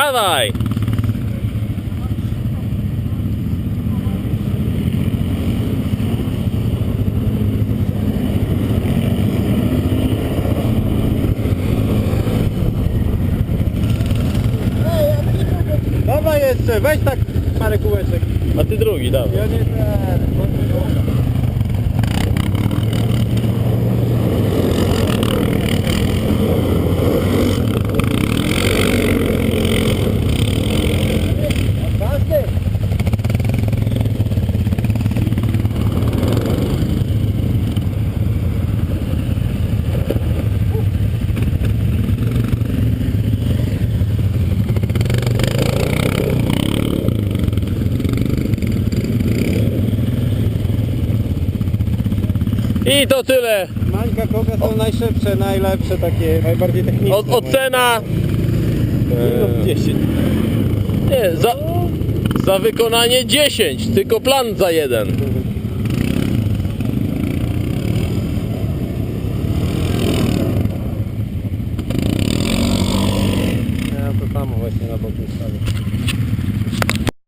Dawaj! Dawaj jeszcze, weź tak parę kółeczek. A ty drugi, dawaj. Ja nie ten. Faster. I to tyle. Mańka koga są najszybsze, najlepsze, takie najbardziej techniczne. O, ocena Minut 10. nie, za, za wykonanie 10, tylko plan za jeden. Ja to samo właśnie na boku ustawię.